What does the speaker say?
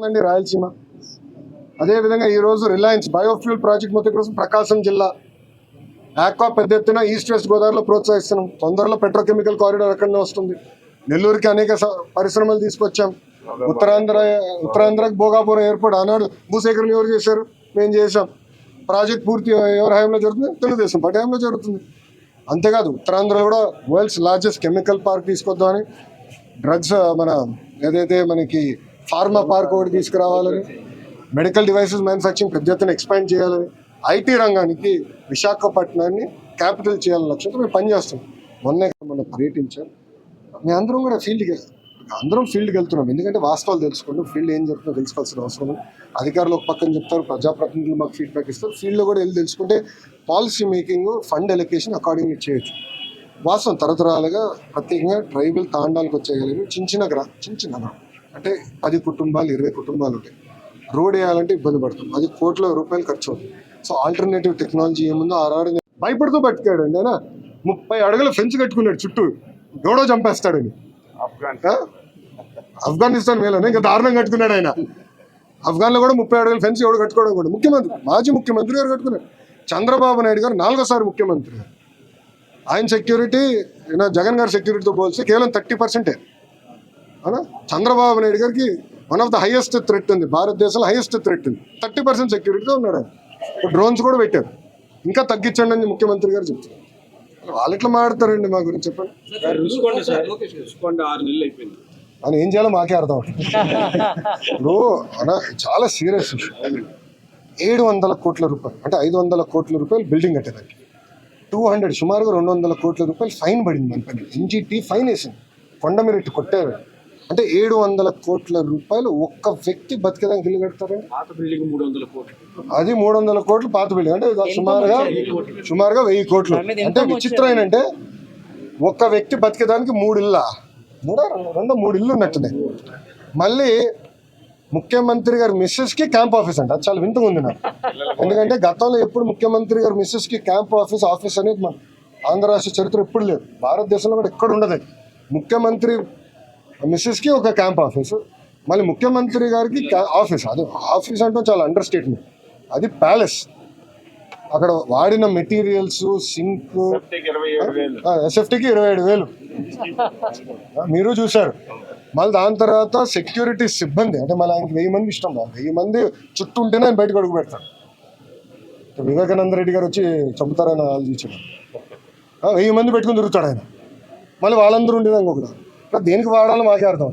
అండి రాయలసీమ. అదేవిధంగా ఈరోజు రిలయన్స్ బయోఫ్యూల్ ప్రాజెక్ట్ మొత్తం కోసం ప్రకాశం జిల్లా ఆక్వా పెద్ద ఎత్తున ఈస్ట్ వెస్ట్ గోదావరిలో ప్రోత్సహిస్తున్నాం. తొందరలో పెట్రోకెమికల్ కారిడార్ అక్కడనే వస్తుంది. నెల్లూరుకి అనేక పరిశ్రమలు తీసుకొచ్చాం. ఉత్తరాంధ్ర ఉత్తరాంధ్రకి భోగాపురం ఎయిర్పోర్ట్ ఆనాడు భూసేకరణ ఎవరు చేశారు? మేము చేశాం. ప్రాజెక్ట్ పూర్తి ఎవరి హయాంలో జరుగుతుంది? తెలుగుదేశం పార్టీ హయాంలో జరుగుతుంది. అంతేకాదు ఉత్తరాంధ్రలో కూడా వరల్డ్స్ లార్జెస్ట్ కెమికల్ పార్క్ తీసుకొద్దామని డ్రగ్స్ మన ఏదైతే మనకి ఫార్మా పార్క్ ఒకటి తీసుకురావాలని మెడికల్ డివైసెస్ మ్యానుఫ్యాక్చరింగ్ పెద్ద ఎత్తున ఎక్స్పాండ్ చేయాలని ఐటీ రంగానికి విశాఖపట్నాన్ని క్యాపిటల్ చేయాలని లక్ష్యంతో మేము పనిచేస్తాం మొన్నే మనం పర్యటించాం. మేము అందరం కూడా ఫీల్డ్కి అందరం ఫీల్డ్కి వెళ్తున్నాం. ఎందుకంటే వాస్తవాలు తెలుసుకుంటాం. ఫీల్డ్ ఏం జరుగుతుందో తెలుసుకోవాల్సిన అవసరం ఉంది. అధికారులు ఒక పక్కన చెప్తారు ప్రజాప్రతినిధులు మాకు ఫీడ్బ్యాక్ ఇస్తారు. ఫీల్డ్లో కూడా వెళ్ళి తెలుసుకుంటే policy making fund allocation accordingly చేయొచ్చు. వాస్తవం తరతరాలుగా ప్రత్యేకంగా ట్రైబల్ తాండాలకు వచ్చేయగలిగిన చిన్న చిన్న గ్రా చిన్న చిన్న గ్రామం. అంటే పది కుటుంబాలు ఇరవై కుటుంబాలు ఉంటాయి. రోడ్ వేయాలంటే ఇబ్బంది పడుతుంది అది కోట్ల రూపాయలు ఖర్చు అవుతుంది. సో ఆల్టర్నేటివ్ టెక్నాలజీ ఏముందో ఆరాడు భయపడుతూ బతికాడు అండి ఆయన ముప్పై అడుగుల ఫెన్స్ కట్టుకున్నాడు చుట్టూ. ఎవడో చంపేస్తాడని? ఆఫ్ఘనిస్తాన్. మేలోనే ఇంకా దారుణం కట్టుకున్నాడు ఆయన. ఆఫ్ఘన్లో కూడా ముప్పై అడుగుల ఫెన్స్ ఎవడు కట్టుకోవడం కూడా. ముఖ్యమంత్రి మాజీ ముఖ్యమంత్రి గారు కట్టుకున్నారు చంద్రబాబు నాయుడు గారు నాలుగోసారి ముఖ్యమంత్రి. గారు ఆయన సెక్యూరిటీ జగన్ గారి సెక్యూరిటీతో పోల్చి కేవలం థర్టీ పర్సెంటే చంద్రబాబు నాయుడు గారికి one of the highest threat ఉంది. భారతదేశంలో హైయెస్ట్ థ్రెట్ ఉంది. థర్టీ పర్సెంట్ సెక్యూరిటీతో ఉన్నాడు ఆయన. డ్రోన్స్ కూడా పెట్టారు. ఇంకా తగ్గించండి అని ముఖ్యమంత్రి గారు చెప్తారు వాళ్ళు ఎట్లా మాట్లాడతారండి మా గురించి చెప్పండి? అని ఏం చేయాలో మాకే అర్థం. ఇప్పుడు చాలా సీరియస్ ఏడు వందల కోట్ల రూపాయలు అంటే ఐదు వందల కోట్ల రూపాయలు బిల్డింగ్ కట్టేదానికి. టూ హండ్రెడ్ సుమారుగా రెండు వందల కోట్ల రూపాయలు ఫైన్ పడింది మన పైన. ఎన్జిటి ఫైన్ వేసింది. కొండ కొట్టారు అంటే ఏడు వందల కోట్ల రూపాయలు ఒక్క వ్యక్తి బతికేదానికి ఇల్లు కడతారండి అది మూడు వందల కోట్లు పాత బిల్డింగ్. అంటే సుమారుగా సుమారుగా వెయ్యి కోట్లు. అంటే విచిత్రం ఏంటంటే ఒక్క వ్యక్తి బతికేదానికి మూడు ఇళ్ళ. మూడో? రెండో? మూడు ఇల్లు ఉన్నట్టున్నాయి మళ్ళీ ముఖ్యమంత్రి గారి మిస్సెస్కి క్యాంప్ ఆఫీస్ అంట. అది చాలా వింతగా ఉంది నాకు. ఎందుకంటే గతంలో ఎప్పుడు ముఖ్యమంత్రి గారి మిస్సెస్కి క్యాంప్ ఆఫీస్ ఆఫీస్ అనేది మన ఆంధ్ర రాష్ట్ర చరిత్ర ఎప్పుడు లేదు. భారతదేశంలో కూడా ఎక్కడ ఉండదు. ముఖ్యమంత్రి మిస్సెస్కి ఒక క్యాంప్ ఆఫీస్ మళ్ళీ ముఖ్యమంత్రి గారికి ఆఫీస్ అది ఆఫీస్ అంటే చాలా అండర్ స్టేట్మెంట్ అది ప్యాలెస్ అక్కడ వాడిన మెటీరియల్స్ సింక్ ఎస్ఎఫ్టీకి ఇరవై ఏడు వేలు. మీరు చూశారు. మళ్ళీ దాని తర్వాత సెక్యూరిటీ సిబ్బంది అంటే మళ్ళీ ఆయనకి వెయ్యి మంది ఇష్టం. వెయ్యి మంది చుట్టూ ఉంటేనే ఆయన బయటకు అడుగు పెడతాడు. వివేకానంద రెడ్డి గారు వచ్చి చంపుతారని ఆలోచించాడు. వెయ్యి మంది పెట్టుకుని తిరుగుతాడు ఆయన. మళ్ళీ వాళ్ళందరూ ఉండేదానికి ఒకటి దేనికి వాడాలో మాకే అర్థం